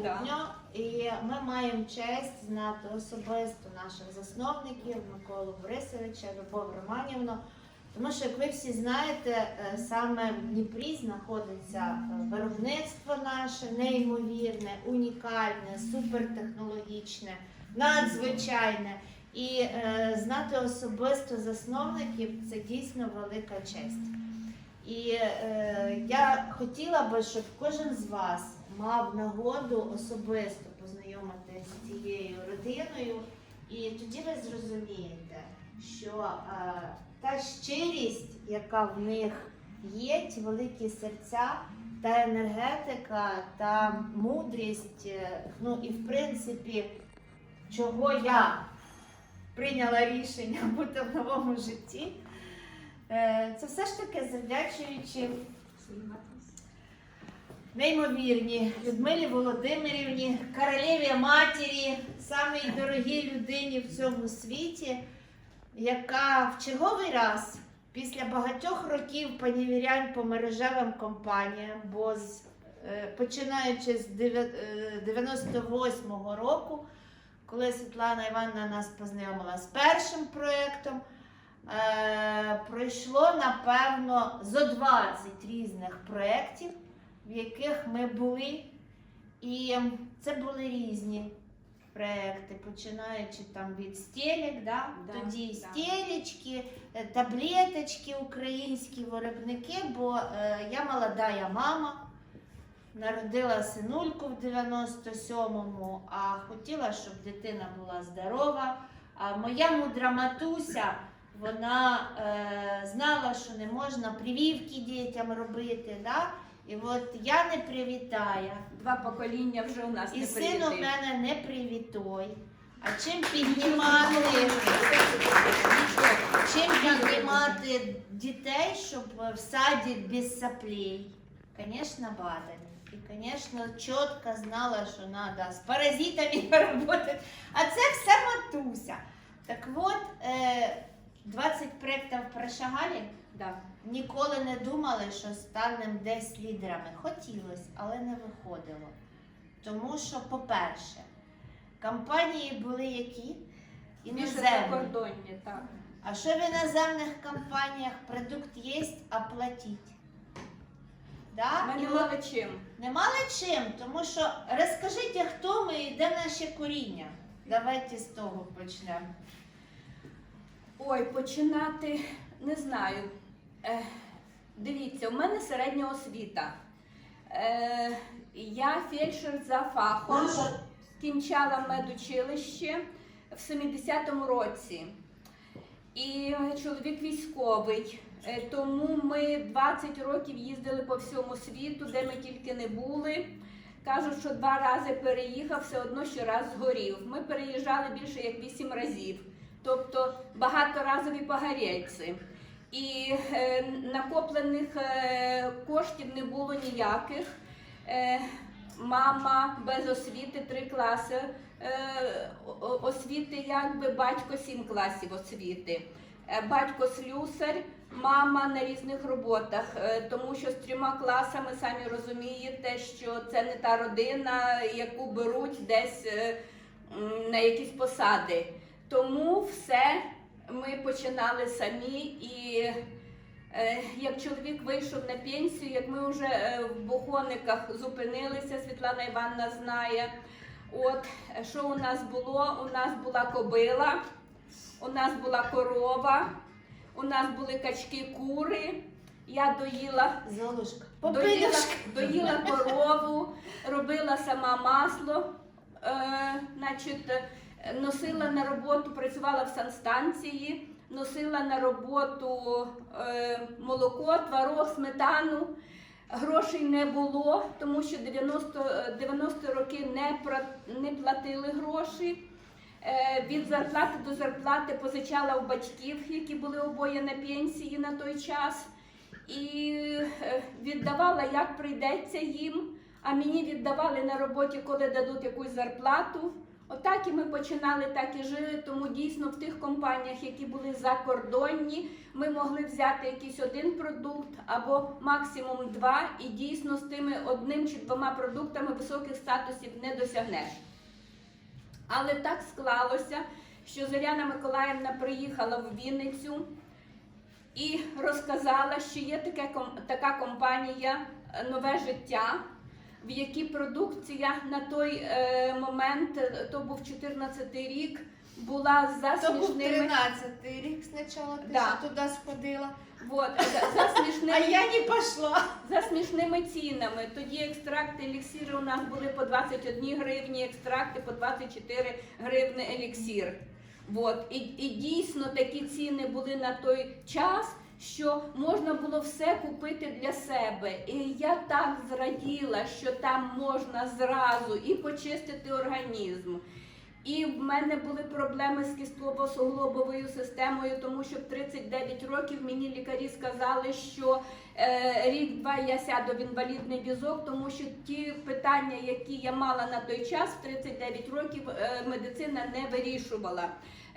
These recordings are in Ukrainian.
майбутнього. І ми маємо честь знати особисто наших засновників Миколу Борисовича, Любов Романівну. Тому що, як ви всі знаєте, е, саме в Дніпрі знаходиться е, виробництво наше неймовірне, унікальне, супертехнологічне, надзвичайне. І е, знати особисто засновників це дійсно велика честь. І е, я хотіла би, щоб кожен з вас мав нагоду особисто познайомитися з цією родиною, і тоді ви зрозумієте, що е, та щирість, яка в них є, ті великі серця, та енергетика, та мудрість, е, ну і в принципі, чого я прийняла рішення бути в новому житті. Е, Це все ж таки завдячуючи неймовірні. Людмилі Володимирівні, королеві матері, самій дорогій людині в цьому світі, яка в черговий раз після багатьох років поневірянь по мережевим компаніям, бо з, е, починаючи з дев'я- е, 98-го року, коли Світлана Івановна нас познайомила з першим проєктом, е, пройшло напевно зо 20 різних проєктів, в яких ми були. І це були різні проєкти, починаючи там від стелек, да? Да, тоді да. стелечки, е, таблеточки, українські виробники, бо е, я молода, я мама. Народила синульку в 97-му, а хотіла, щоб дитина була здорова. А моя мудра матуся, вона е, знала, що не можна прививки дітям робити. Да? І от я не привітая, Два покоління вже у нас і не син у мене не привітой. А чим піднімати, чим піднімати дітей, щоб в саді без соплей? Звісно, БАДами. І, звісно, чітко знала, що треба з паразитами працювати. А це все матуся. Так от, е, 20 проєктів прошагали. Да. Ніколи не думали, що станемо десь лідерами. Хотілося, але не виходило. Тому що, по-перше, компанії були які? Іноземні. так. А що в іноземних компаніях продукт є, а платіть? Да? Ми не мали чим. не мали чим, тому що розкажіть, хто ми і де наше коріння. Давайте з того почнемо. Ой, починати не знаю. Е, дивіться, у мене середня освіта. Е, я фельдшер за фахом, скінчала медучилище в 70-му році. І чоловік військовий. Е, Тому ми 20 років їздили по всьому світу, де ми тільки не були. Кажуть, що два рази переїхав, все одно щораз згорів. Ми переїжджали більше як 8 разів тобто багаторазові погорільці. І е, накоплених е, коштів не було ніяких. Е, мама без освіти три класи е, освіти, якби батько сім класів освіти. Е, батько слюсар, мама на різних роботах, тому що з трьома класами самі розумієте, що це не та родина, яку беруть десь на якісь посади. Тому все ми починали самі. І е, як чоловік вийшов на пенсію, як ми вже е, в Бохониках зупинилися, Світлана Івановна знає. От що у нас було? У нас була кобила, у нас була корова, у нас були качки, кури. Я доїла. Доїла, доїла корову, робила сама масло, е, значить, носила на роботу, працювала в санстанції, носила на роботу е, молоко, творог, сметану. Грошей не було, тому що 90, е, 90 роки не, не платили гроші. Е, Від зарплати до зарплати позичала у батьків, які були обоє на пенсії на той час і е, віддавала, як прийдеться їм. А мені віддавали на роботі, коли дадуть якусь зарплату. Отак і ми починали, так і жили. Тому дійсно в тих компаніях, які були закордонні, ми могли взяти якийсь один продукт або максимум два, і дійсно з тими одним чи двома продуктами високих статусів не досягнеш. Але так склалося, що Зоряна Миколаївна приїхала в Вінницю і розказала, що є таке, така компанія е, Нове життя, в якій продукція на той е, момент, е, то був 14 рік, була за То був смішними. 13-й рік спочатку, ти Да. туди сходила. Вот, за, за А смішними я не пішла. за смішними цінами. Тоді екстракти еліксири у нас були по 21 гривні, екстракти по 24 гривни еліксир. От. І, і дійсно такі ціни були на той час, що можна було все купити для себе. І я так зраділа, що там можна зразу і почистити організм. І в мене були проблеми з кістково-суглобовою системою, тому що в 39 років мені лікарі сказали, що е, рік-два я сяду в інвалідний візок, тому що ті питання, які я мала на той час, в 39 років е, медицина не вирішувала.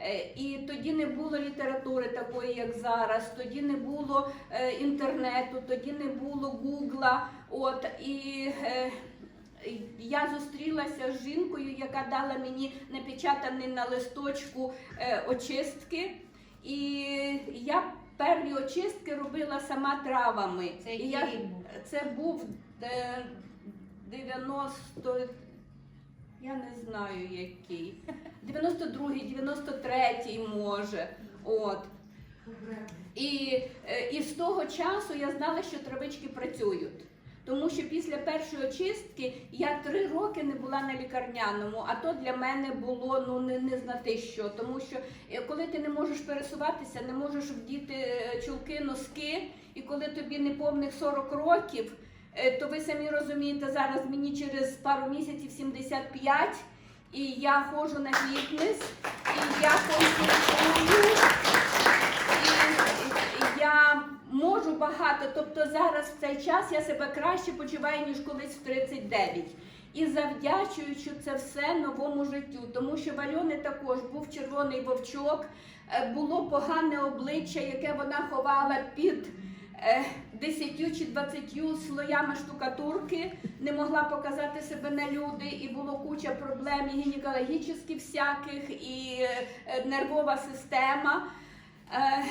Е, І тоді не було літератури такої, як зараз, тоді не було е, інтернету, тоді не було гугла. От і е, я зустрілася з жінкою, яка дала мені напечатані на листочку очистки, і я перві очистки робила сама травами. Це І я, був? це був е, 90, я не знаю який. 92-й, 93-й може. От. І, е, і з того часу я знала, що травички працюють. Тому що після першої очистки я три роки не була на лікарняному, а то для мене було ну не, не знати що. Тому що е, коли ти не можеш пересуватися, не можеш вдіти е, чулки, носки, і коли тобі не повних 40 років, то ви самі розумієте, зараз мені через пару місяців 75, і я ходжу на фітнес, і я консультую. І я можу багато, тобто зараз в цей час я себе краще почуваю, ніж колись в 39. І завдячуючи це все новому життю, тому що в Альони також був червоний вовчок, е, було погане обличчя, яке вона ховала під е, 10 чи 20 слоями штукатурки, не могла показати себе на люди, і було куча проблем і гінекологічних всяких, і е, нервова система. Е,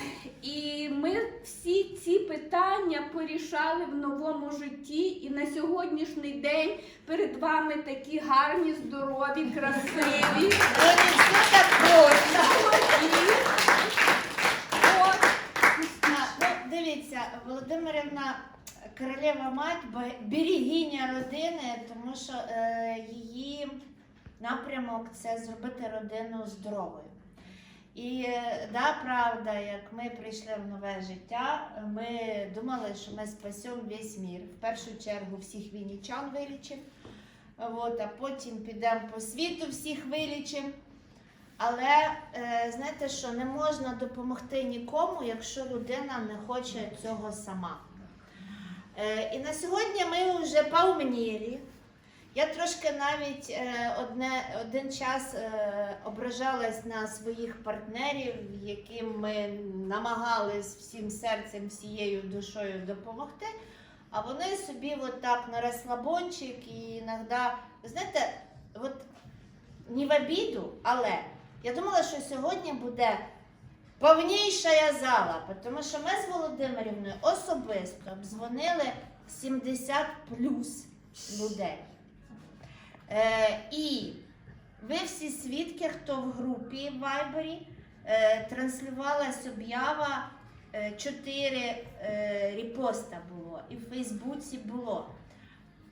І ми всі ці питання порішали в новому житті. І на сьогоднішній день перед вами такі гарні, здорові, красиві. Все так просто. молоді. От. А, Ну, дивіться, Володимирівна королева мать, бе- берегиня родини, тому що е, її напрямок це зробити родину здоровою. І е, да, правда, як ми прийшли в нове життя, ми думали, що ми спасемо весь мір. В першу чергу всіх вінничан вилічимо, а потім підемо по світу всіх вилічимо. Але е, знаєте, що не можна допомогти нікому, якщо людина не хоче цього сама. Е, і на сьогодні ми вже поумніли. Я трошки навіть е, одне, один час е, ображалась на своїх партнерів, яким ми намагались всім серцем, всією душою допомогти. А вони собі от так на розслабончик і іноді, знаєте, от не в обіду, але я думала, що сьогодні буде повніша зала, тому що ми з Володимирівною особисто обдзвонили 70 плюс людей. Е, і ви всі свідки, хто в групі в Вайбері е, транслювалась об'ява, е, чотири е, репоста було, і в Фейсбуці було.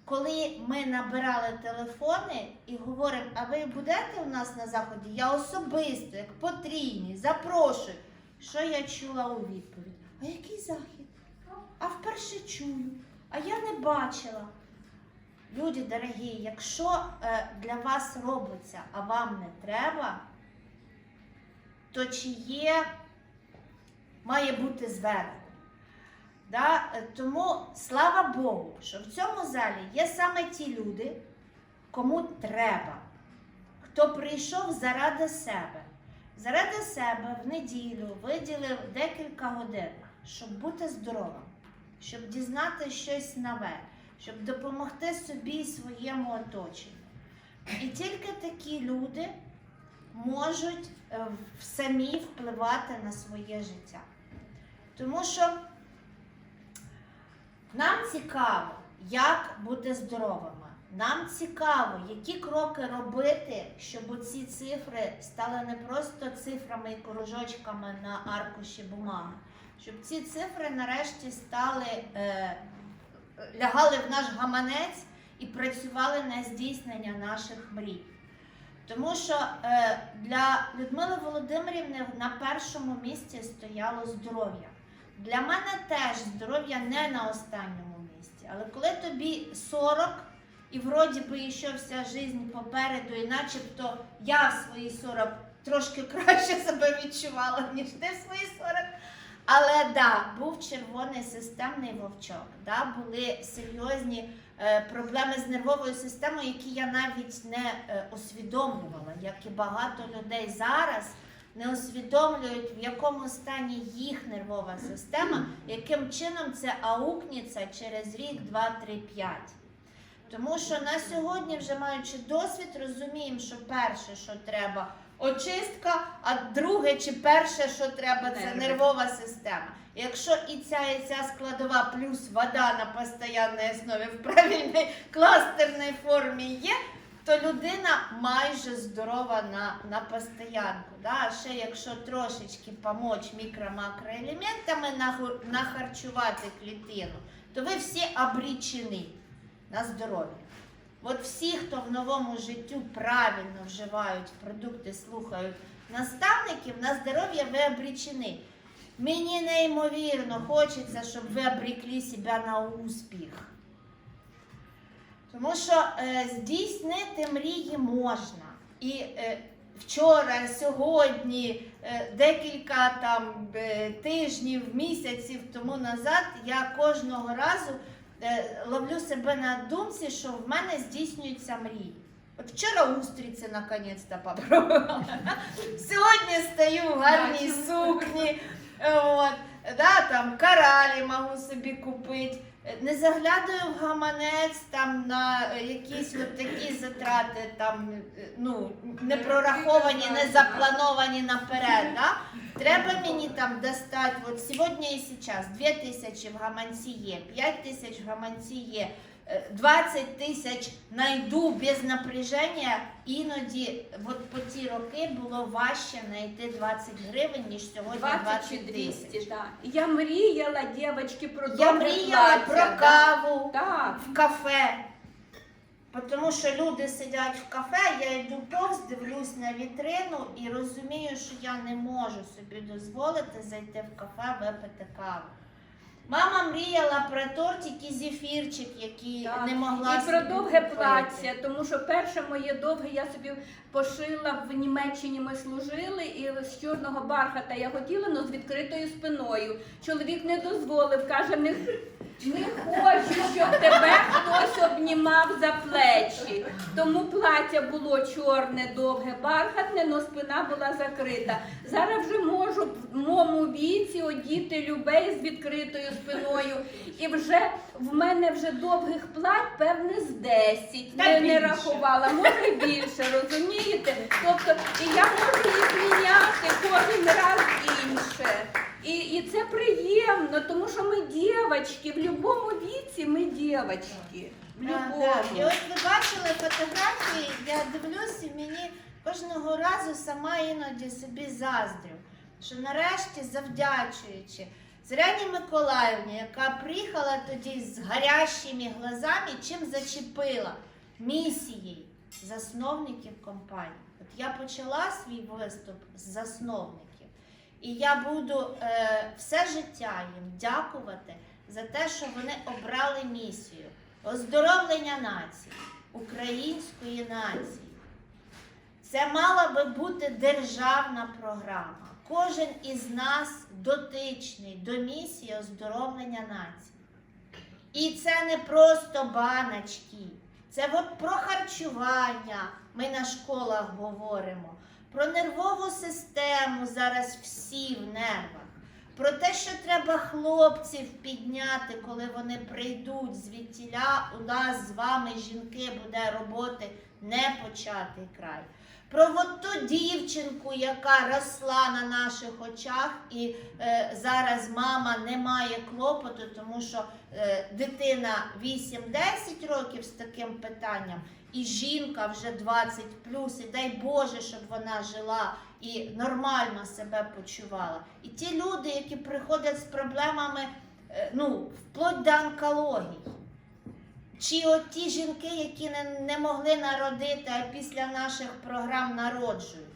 Коли ми набирали телефони і говоримо, а ви будете у нас на заході? Я особисто, як потрійні, запрошую. Що я чула у відповідь? А який захід? А вперше чую, а я не бачила. Люди дорогі, якщо е, для вас робиться, а вам не треба, то чи є, має бути звернення. Да? Е, Тому слава Богу, що в цьому залі є саме ті люди, кому треба, хто прийшов заради себе. Заради себе в неділю виділив декілька годин, щоб бути здоровим, щоб дізнати щось нове, щоб допомогти собі і своєму оточенню. І тільки такі люди можуть е, самі впливати на своє життя. Тому що нам цікаво, як бути здоровими. Нам цікаво, які кроки робити, щоб ці цифри стали не просто цифрами і кружочками на аркуші бумаги, щоб ці цифри нарешті стали, е, лягали в наш гаманець і працювали на здійснення наших мрій. Тому що е, для Людмили Володимирівни на першому місці стояло здоров'я. Для мене теж здоров'я не на останньому місці. Але коли тобі 40 і вроді би ще вся життя попереду, і начебто я в свої 40 трошки краще себе відчувала, ніж ти в свої 40. Але да, був червоний системний вовчок, да, були серйозні е, проблеми з нервовою системою, які я навіть не е, усвідомлювала, як і багато людей зараз не усвідомлюють, в якому стані їх нервова система, яким чином це аукнеться через рік, два, три, п'ять. Тому що на сьогодні, вже маючи досвід, розуміємо, що перше, що треба, очистка, а друге чи перше, що треба, це нервова система. Якщо і ця, і ця складова плюс вода на постійній основі в правильній кластерній формі є, то людина майже здорова на, на постоянку. Да? А ще якщо трошечки помочь мікро-макроелементами нахарчувати клітину, то ви всі обрічені на здоров'я. От всі, хто в новому життю правильно вживають продукти, слухають наставників, на здоров'я ви обрічені. Мені неймовірно хочеться, щоб ви обрекли себе на успіх. Тому що е, здійснити мрії можна. І е, вчора, сьогодні, е, декілька там е, тижнів, місяців тому назад я кожного разу е, ловлю себе на думці, що в мене здійснюються мрії. От вчора устриці наконець-то попробувала. Сьогодні стою в гарній сукні. От, да, там коралі можу собі купити. Не заглядаю в гаманець там на якісь от такі затрати, там ну не прораховані, не заплановані наперед. Да? Треба мені там достати, от сьогодні і зараз 2 тисячі в гаманці є, 5 тисяч в гаманці є, 20 тисяч найду без напряження. Іноді от по ті роки було важче знайти 20 гривень, ніж сьогодні 20 20 тисяч. да. Я мріяла, дівчатки, про Я мріяла плаття, про да. каву Так. в кафе. Тому що люди сидять в кафе, я йду повз, дивлюсь на вітрину і розумію, що я не можу собі дозволити зайти в кафе, випити каву. Мама мріяла про тортик і зефірчик, який Так. не могла І про собі довге купити. плаття, тому що перше моє довге я собі пошила в Німеччині. Ми служили, і з чорного бархата я хотіла, але з відкритою спиною. Чоловік не дозволив, каже, не, не хочу, щоб тебе хтось обнімав за плечі. Тому плаття було чорне, довге, бархатне, але спина була закрита. Зараз вже можу в моєму віці одіти любей з відкритою спиною. І вже в мене вже довгих плать, певне, з 10. Та Не, не більше. рахувала, може більше, розумієте? Тобто і я можу їх міняти кожен раз інше. І, і це приємно, тому що ми дівчатки, в будь-якому віці ми дівчатки. В А. І любому. от ви бачили фотографії, я дивлюсь і мені кожного разу сама іноді собі заздрю, що нарешті завдячуючи Зряні Миколаївні, яка приїхала тоді з гарящими глазами, чим зачепила місією засновників компанії. От я почала свій виступ з засновників. І я буду е, все життя їм дякувати за те, що вони обрали місію оздоровлення нації, української нації. Це мала би бути державна програма. Кожен із нас дотичний до місії оздоровлення нації. І це не просто баночки, Це от про харчування. Ми на школах говоримо. Про нервову систему зараз всі в нервах. Про те, що треба хлопців підняти, коли вони прийдуть звідтіля, у нас з вами, жінки, буде роботи не початий край. Про от ту дівчинку, яка росла на наших очах, і е, зараз мама не має клопоту, тому що е, дитина 8-10 років з таким питанням, і жінка вже 20 і дай Боже, щоб вона жила і нормально себе почувала. І ті люди, які приходять з проблемами, е, ну, вплоть до онкології. Чи от ті жінки, які не, не могли народити, а після наших програм народжують.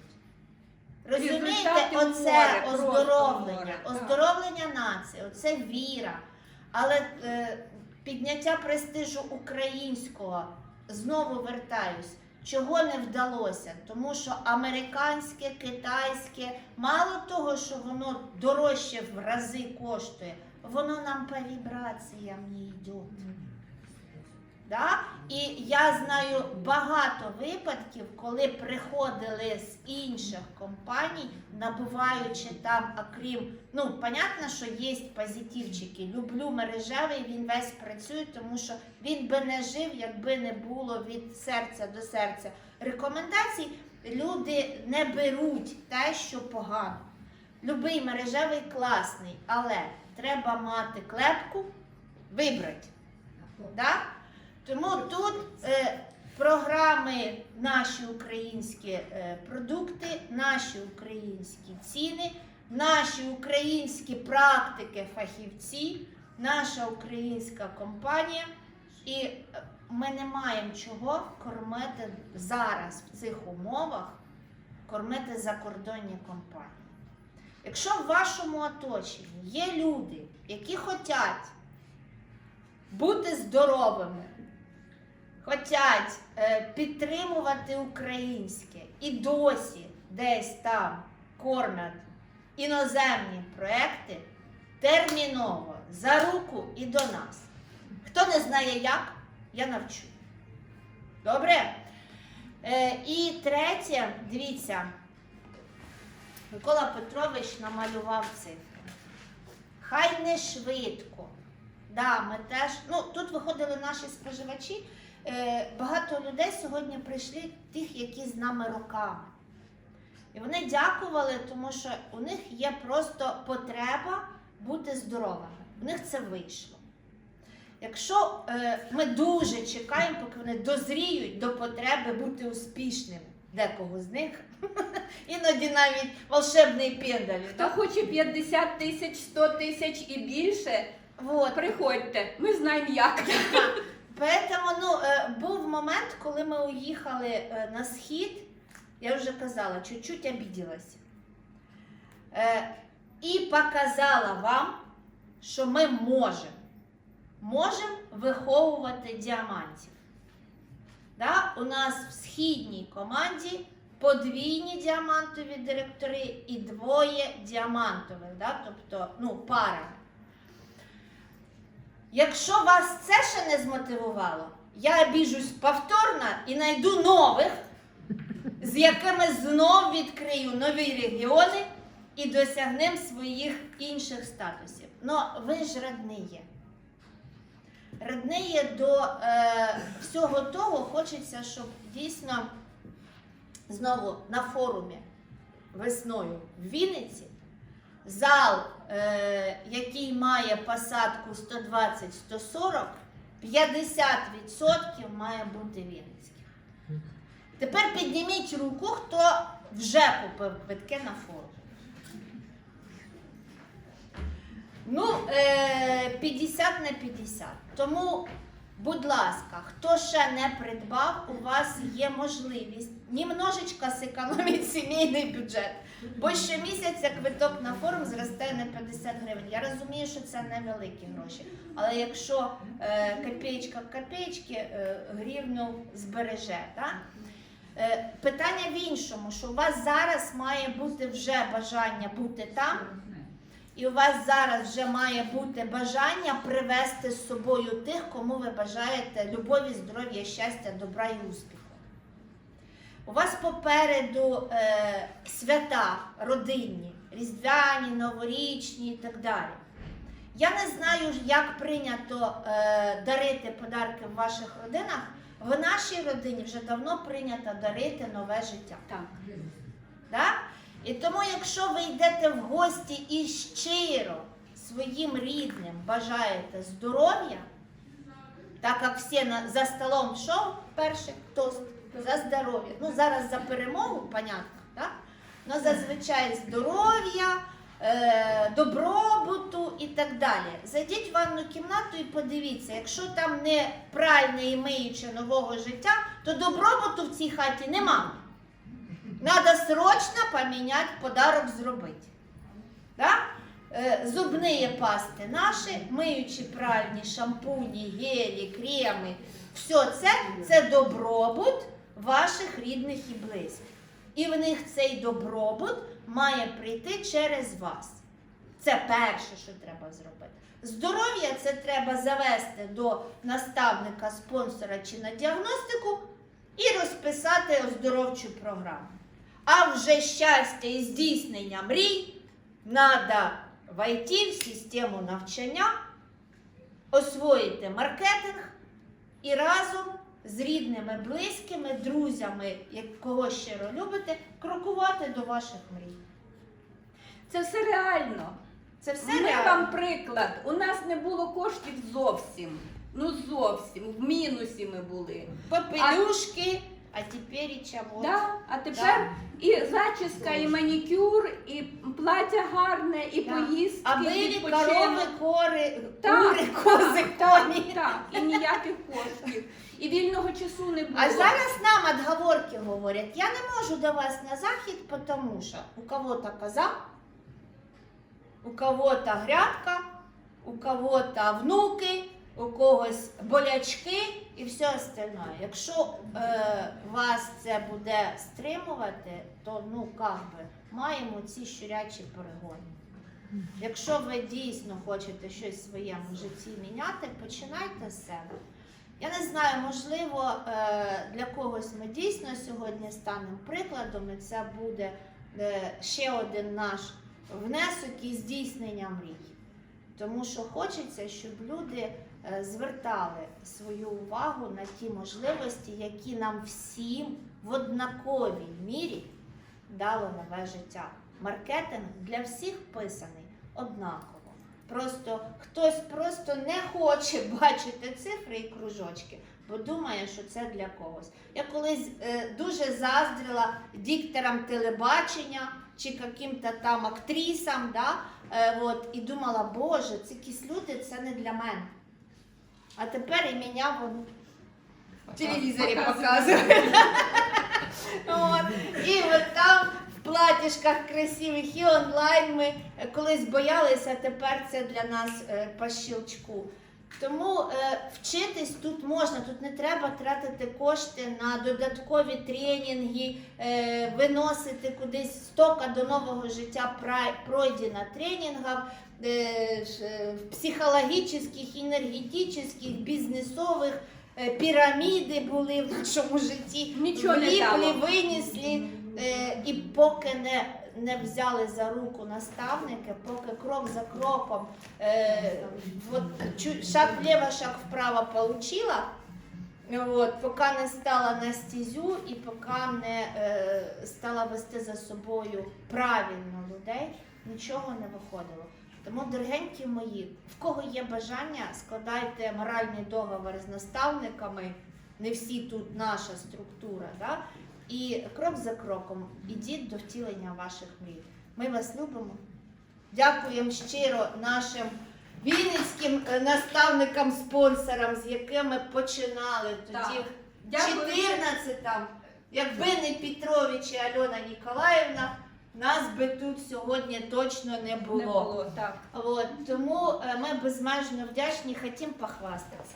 Розумієте, оце море, оздоровлення, море, оздоровлення нації, оце віра. Але е, підняття престижу українського, знову вертаюсь, чого не вдалося? Тому що американське, китайське, мало того, що воно дорожче в рази коштує, воно нам по вібраціям не йде. Да? І я знаю багато випадків, коли приходили з інших компаній, набуваючи там, окрім, ну, понятно, що є позитивчики. Люблю мережевий, він весь працює, тому що він би не жив, якби не було від серця до серця рекомендацій. Люди не беруть те, що погано. Любий мережевий класний, але треба мати клепку, вибрати. Да? Тому тут е, програми наші українські е, продукти, наші українські ціни, наші українські практики, фахівці, наша українська компанія. І е, ми не маємо чого кормити зараз в цих умовах, кормити закордонні компанії. Якщо в вашому оточенні є люди, які хочуть бути здоровими, хочуть е, підтримувати українське і досі десь там кормять іноземні проекти, терміново за руку і до нас. Хто не знає як, я навчу. Добре? Е, і третє, дивіться, Микола Петрович намалював цифри. Хай не швидко. Да, ми теж, ну тут виходили наші споживачі. Е, багато людей сьогодні прийшли, тих, які з нами роками. І вони дякували, тому що у них є просто потреба бути здоровими. В них це вийшло. Якщо е, ми дуже чекаємо, поки вони дозріють до потреби бути успішними, декого з них, іноді навіть волшебний пендаль. Хто хоче 50 тисяч, 100 тисяч і більше, Вот. приходьте, ми знаємо як. Поэтому ну, е, був момент, коли ми уїхали е, на схід, я вже казала, чуть-чуть обіділася. І показала вам, що ми можемо. Можемо виховувати діамантів. Да? У нас в східній команді подвійні діамантові директори і двоє діамантових, да? тобто ну, парами. Якщо вас це ще не змотивувало, я обіжусь повторно і знайду нових, з якими знов відкрию нові регіони і досягнемо своїх інших статусів. Ну, ви ж родниє. Родниє до е, всього того хочеться, щоб дійсно знову на форумі весною в Вінниці зал, який має посадку 120-140, 50% має бути вінницьких. Тепер підніміть руку, хто вже купив квитки на форум. Ну, е, 50 на 50. Тому, будь ласка, хто ще не придбав, у вас є можливість немножечко зекономити сімейний бюджет. Бо щомісяця квиток на форум зросте на 50 гривень. Я розумію, що це невеликі гроші. Але якщо е, копеечка копеечки е, гривню збереже, так? Е, питання в іншому, що у вас зараз має бути вже бажання бути там. І у вас зараз вже має бути бажання привести з собою тих, кому ви бажаєте любові, здоров'я, щастя, добра і успіху. У вас попереду е, свята родинні, різдвяні, новорічні і так далі. Я не знаю, як прийнято е, дарити подарки в ваших родинах. В нашій родині вже давно прийнято дарити нове життя. Так. Да? І тому, якщо ви йдете в гості і щиро своїм рідним бажаєте здоров'я, так як всі за столом що перший тост за здоров'я. Ну зараз за перемогу, понятно, так? Ну зазвичай здоров'я, е, добробуту і так далі. Зайдіть в ванну кімнату і подивіться, якщо там не пральне і миюче нового життя, то добробуту в цій хаті нема. Надо срочно поменять, подарок зробити. Да? Е, Зубні пасти наші, миючі пральні, шампуні, гелі, креми. Все це це добробут ваших рідних і близьких. І в них цей добробут має прийти через вас. Це перше, що треба зробити. Здоров'я це треба завести до наставника, спонсора чи на діагностику і розписати оздоровчу програму. А вже щастя і здійснення мрій треба войти в систему навчання, освоїти маркетинг і разом з рідними, близькими, друзями, кого щиро любите, крокувати до ваших мрій. Це все реально. Це все Ми реально. вам приклад. У нас не було коштів зовсім. Ну зовсім. В мінусі ми були. Попелюшки, а тепер і чого? Да? А тепер і зачіска, і манікюр, і плаття гарне, і Да. поїздки, А і відпочинок. корови, кори, Так, кури, кози, так, коні. Так, і ніяких коштів. І вільного часу не було. А зараз нам отговорки говорять, я не можу до вас на захід, тому що у кого-то коза, у кого-то грядка, у кого-то внуки, у когось болячки і все остальное. Якщо е, вас це буде стримувати, то ну как би, маємо ці щурячі перегони. Якщо ви дійсно хочете щось в своєму житті міняти, починайте з себе. Я не знаю, можливо, е, для когось ми дійсно сьогодні станемо прикладом, і це буде е, ще один наш внесок і здійснення мрій. Тому що хочеться, щоб люди звертали свою увагу на ті можливості, які нам всім в однаковій мірі дало нове життя. Маркетинг для всіх писаний однаково. Просто хтось просто не хоче бачити цифри і кружочки, бо думає, що це для когось. Я колись е, дуже заздрила дикторам телебачення чи яким-то там актрисам, да? е, от, і думала, боже, ці якісь люди це не для мене. А тепер і мене вон в телевізорі показує. І от там в платіжках красивих і онлайн ми колись боялися, а тепер це для нас е, по щелчку. Тому е, вчитись тут можна, тут не треба тратити кошти на додаткові тренінги, е, виносити кудись стока до нового життя пройдена тренінгів е, е, психологічних, енергетичних, бізнесових. е, Піраміди були в нашому житті, Нічого не вліпли, винесли, е, і поки не, не взяли за руку наставники, поки крок за кроком е, от, шаг вліво, шаг вправо получила, от, поки не стала на стезю і поки не е, стала вести за собою правильно людей, нічого не виходило. Тому, дорогенькі мої, в кого є бажання, складайте моральний договор з наставниками. Не всі тут наша структура, да? І крок за кроком ідіть до втілення ваших мрій. Ми вас любимо. Дякуємо щиро нашим вінницьким е, наставникам, спонсорам, з якими починали тоді Дякую. 14 там. Якби не Петрович і Альона Ніколаївна, нас би тут сьогодні точно не було. Не було, так. От, тому е, ми безмежно вдячні, хотім похвастатися.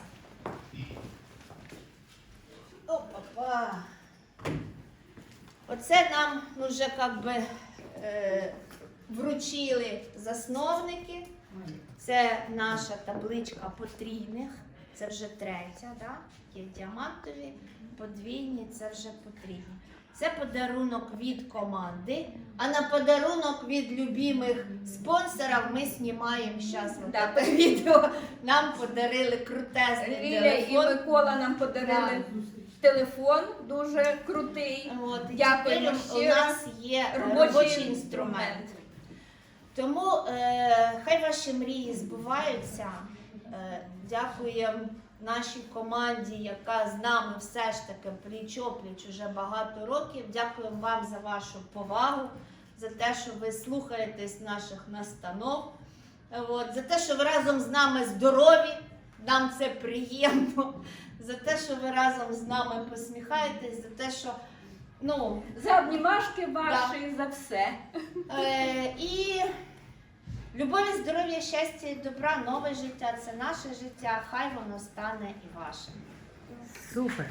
Опа. Оце нам ну, вже як би е, вручили засновники. Це наша табличка потрійних. Це вже третя, да? є діамантові, подвійні, це вже потрійні. Це подарунок від команди. А на подарунок від любимих спонсорів ми знімаємо зараз Да. це відео. Нам подарили крутезний Ліля і. Микола нам подарили телефон дуже крутий. От, Дякуємо тепер у нас є е, Робочий, робочий інструмент. Тому е, хай ваші мрії збуваються. Е, дякуємо нашій команді, яка з нами все ж таки пліч-опліч уже багато років. Дякуємо вам за вашу повагу, за те, що ви слухаєтесь наших настанов. От, за те, що ви разом з нами здорові, нам це приємно. За те, що ви разом з нами посміхаєтесь, за те, що ну, За обнімашки ваші, за все. Е, і любові, здоров'я, щастя і добра, нове життя це наше життя, хай воно стане і вашим. Супер.